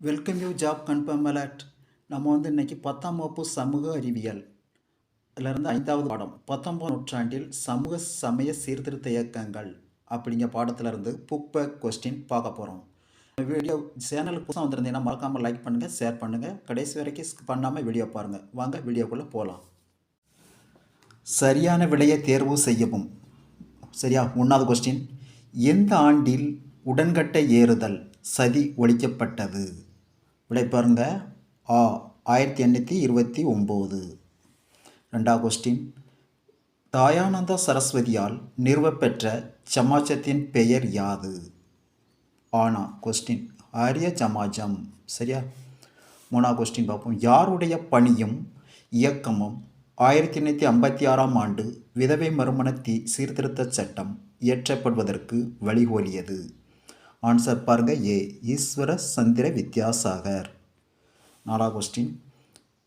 Welcome you job confirm alert நம்ம வந்து இன்னைக்கு பத்தாம் வகுப்பு சமூக அறிவியல். இருந்து ஐந்தாவது பாடம். பத்தொன்பது நூற்றாண்டில் சமூக சமய சீர்திருத்த இயக்கங்கள் அப்படிங்கிற பாடத்திலிருந்து புக் பேக் கொஸ்டின் பார்க்க போகிறோம் வீடியோ சேனலுக்கு புதுசாக வந்திருந்தீங்கன்னா மறக்காமல் லைக் பண்ணுங்கள் ஷேர் பண்ணுங்கள் கடைசி வரைக்கும் ஸ்கிப் பண்ணாமல் வீடியோ பாருங்கள் வாங்க வீடியோக்குள்ளே போகலாம் சரியான விலையை தேர்வு செய்யவும். சரியா? ஒன்றாவது கொஸ்டின் எந்த ஆண்டில் உடன்கட்டை ஏறுதல் சதி ஒழிக்கப்பட்டது? விடைப்பாருங்க ஆ ஆயிரத்தி எண்ணூற்றி இருபத்தி ஒம்பது. ரெண்டாவது கொஸ்டின் தாயானந்த சரஸ்வதியால் நிறுவப்பெற்ற சமாஜத்தின் பெயர் யாது? ஆனா கொஸ்டின் ஆரிய சமாஜம். சரியா? மூணா கொஸ்டின் பார்ப்போம். யாருடைய பணியும் இயக்கமும் ஆயிரத்தி எண்ணூற்றி ஐம்பத்தி ஆறாம் ஆண்டு விதவை மறுமண தீ சீர்திருத்த சட்டம் இயற்றப்படுவதற்கு வழிகோலியது? ஆன்சர் பாருங்க. ஏ ஈஸ்வர சந்திர வித்யாசாகர். நாலா கொஸ்டின்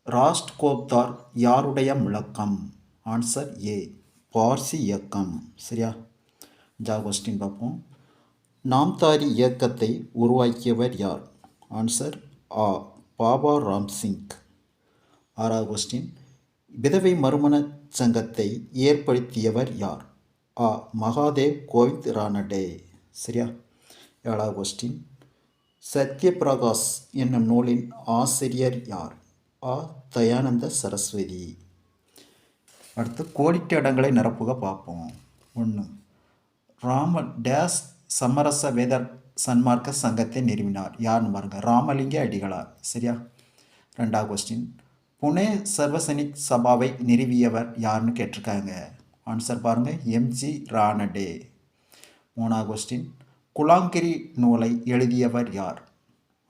ராஸ்ட் கோப்தார் யாருடைய முழக்கம்? ஆன்சர் ஏ பார்சி இயக்கம். சரியா? ஜா கொஸ்டின் பார்ப்போம். நாம்தாரி இயக்கத்தை உருவாக்கியவர் யார்? ஆன்சர் ஆ பாபா ராம் சிங் ஆறாவது கொஸ்டின் விதவை மறுமண சங்கத்தை ஏற்படுத்தியவர் யார்? ஆ மகாதேவ் கோவிந்த் ரானடே. சரியா? ஏழாவது கொஸ்டின் சத்யபிரகாஷ் என்னும் நூலின் ஆசிரியர் யார்? ஆ. தயானந்த சரஸ்வதி. அடுத்து கோடிட்டு இடங்களை நிரப்புக பார்ப்போம். ஒன்று ராம டேஸ் சமரச வேதர் சன்மார்க்க சங்கத்தை நிறுவினார். யாருன்னு பாருங்க. ராமலிங்க அடிகளார். சரியா? ரெண்டாவது கொஸ்டின் புனே சர்வசனிக் சபாவை நிறுவியவர் யாருன்னு கேட்டிருக்காங்க? ஆன்சர் பாருங்கள் எம்ஜி ராணடே. மூணாவது கொஸ்டின் குலாங்கிரி நூலை எழுதியவர் யார்?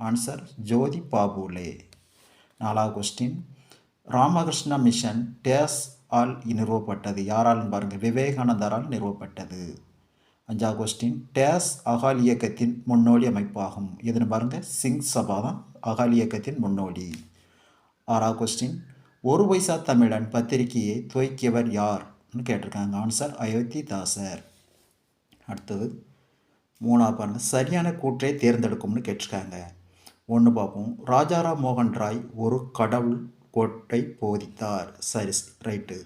ஆன்சர் ஜோதி பாபுலே. நாலாவது கொஸ்டின் ராமகிருஷ்ண மிஷன் டேஸ் ஆல் நிறுவப்பட்டது. யாராலும் பாருங்கள் விவேகானந்தரால் நிறுவப்பட்டது. அஞ்சாவது கொஸ்டின் டேஸ் அகால் இயக்கத்தின் முன்னோடி அமைப்பாகும். எதுன்னு பாருங்கள் சிங் சபா தான் அகால் இயக்கத்தின் முன்னோடி. ஆறாவது கொஸ்டின் ஒரு பைசா தமிழன் பத்திரிகையை துவக்கியவர் யார்னு கேட்டிருக்காங்க. ஆன்சர் அயோத்தி தாசர் அடுத்தது மூணாவது பாருங்க சரியான கூற்றை தேர்ந்தெடுக்கும்னு கேட்டிருக்காங்க. ஒன்று பார்ப்போம். ராஜாராம் மோகன் ராய் ஒரு கடவுள் கோட்டை போதித்தார். சரி ரைட்டு.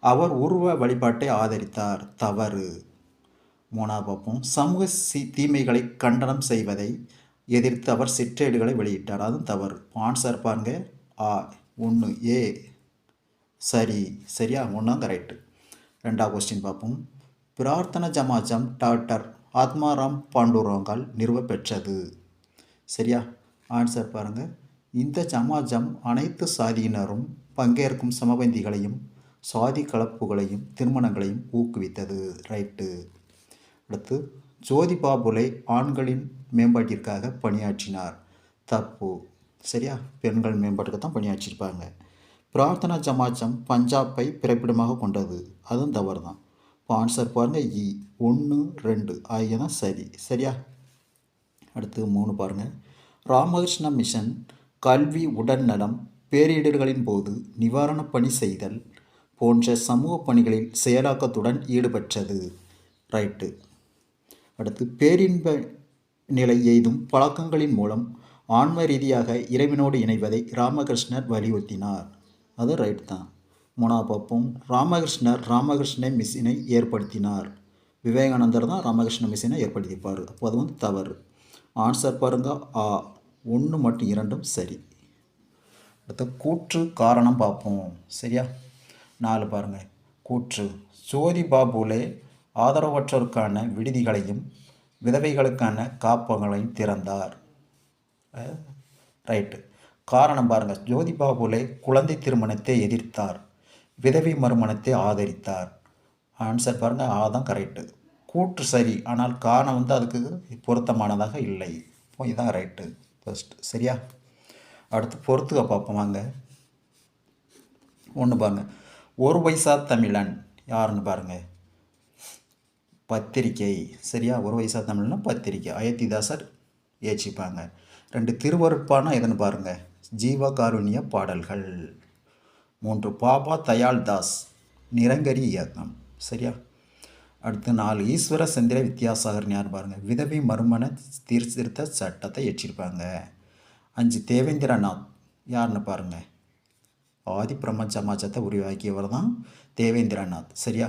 அவர் உருவ வழிபாட்டை ஆதரித்தார். தவறு. மூணாவது பார்ப்போம். சமூக சி தீமைகளை கண்டனம் செய்வதை எதிர்த்து அவர் சிற்றேடுகளை வெளியிட்டார். அதுவும் தவறு. ஆன்சர் பாருங்க. ஆ ஒன்று ஏ. சரி சரியா? ஒன்றாங்க ரைட்டு. ரெண்டாவது கொஸ்டின் பார்ப்போம். பிரார்த்தன ஜமாஜம் டாக்டர் ஆத்மாராம் பாண்டுரங்கால் நிறுவப்பெற்றது சரியா? ஆன்சர் பாருங்கள் இந்த சமாஜம் அனைத்து சாதியினரும் பங்கேற்கும் சமபந்திகளையும் சாதி கலப்புகளையும் திருமணங்களையும் ஊக்குவித்தது. ரைட்டு அடுத்து ஜோதிபா புலே ஆண்களின் மேம்பாட்டிற்காக பணியாற்றினார். தப்பு. சரியா? பெண்கள் மேம்பாட்டுக்கு தான் பணியாற்றியிருப்பாங்க பிரார்த்தனா ஜமாஜம் பஞ்சாப்பை பிறப்பிடமாக கொண்டது. அதுவும் தவறு தான் ஆன்சர் பாருங்கள் இ ஒன்று ரெண்டு. ஆகியனா சரி. சரியா? அடுத்து மூணு பாருங்கள் ராமகிருஷ்ண மிஷன் கல்வி உடல்நலம் பேரிடர்களின் போது நிவாரணப் பணி செய்தல் போன்ற சமூக பணிகளில் செயலாக்கத்துடன் ஈடுபட்டது ரைட்டு அடுத்து பேரின்ப நிலை எய்தும் பழக்கங்களின் மூலம் ஆன்ம ரீதியாக இறைவனோடு இணைவதை ராமகிருஷ்ணர் வலியுறுத்தினார். அது ரைட் தான். மூணாவது பார்ப்போம் ராமகிருஷ்ணர் ராமகிருஷ்ண மிஷினை ஏற்படுத்தினார். விவேகானந்தர் தான் ராமகிருஷ்ண மிஷினை ஏற்படுத்திப்பார் அப்போ அது வந்து தவறு. ஆன்சர் பாருங்க. ஆ ஒன்று மட்டும் இரண்டும் சரி. அடுத்த கூற்று காரணம் பார்ப்போம். சரியா? நாலு பாருங்கள் கூற்று. ஜோதி பாபுலே ஆதரவற்றோருக்கான விடுதிகளையும் விதவைகளுக்கான காப்பகங்களையும் திறந்தார். ரைட்டு. காரணம் பாருங்கள் ஜோதி பாபுலே குழந்தை திருமணத்தை எதிர்த்தார். விதவை மறுமணத்தை ஆதரித்தார். ஆன்சர் பாருங்கள் ஆ தான் கரெக்டு கூற்று சரி ஆனால் காரணம் வந்து அதுக்கு பொருத்தமானதாக இல்லை. இப்போ இதான் ரைட்டு ஃபர்ஸ்ட் சரியா? அடுத்து பொறுத்துக்க பார்ப்போம் வாங்க. ஒன்று பாருங்க. ஒரு பைசா தமிழன் யாருன்னு பாருங்கள் பத்திரிக்கை சரியா? ஒரு வயசா தமிழ்னா பத்திரிக்கை அயத்திதாசர் ஏச்சிப்பாங்க. ரெண்டு திருவருட்பானா எதுன்னு பாருங்கள் ஜீவகாருண்ய பாடல்கள். மூன்று பாபா தயாள் தாஸ் நிரங்கரி இயக்கம் சரியா? அடுத்து நாலு ஈஸ்வர சந்திர வித்யாசாகர்னு யார் பாருங்கள் விதவி மறுமண தீர்த்திருத்த சட்டத்தை எச்சிருப்பாங்க அஞ்சு தேவேந்திரநாத் யாருன்னு பாருங்கள் ஆதி பிரம்ம சமாஜத்தை உருவாக்கியவர் தான் தேவேந்திரநாத். சரியா?